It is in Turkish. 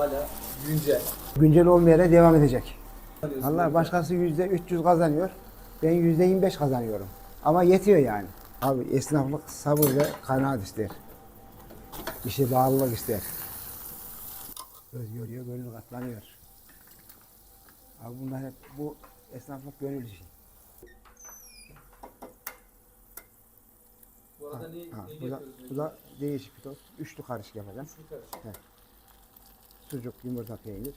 hala güncel. Güncel olmaya devam edecek. Allah başkası yüzde 300 kazanıyor. Ben yüzde 25 kazanıyorum. Ama yetiyor yani. Abi esnaflık sabır ve kanaat ister. İşe bağlılık ister. Göz görüyor, gönül katlanıyor. Abi bunlar hep bu esnaflık gönül işi. Bu arada ne, Ha, ne bu, da, bu da değişik bir tost. Üçlü karışık yapacağım. Şu karışık. Sucuk, yumurta, peynir.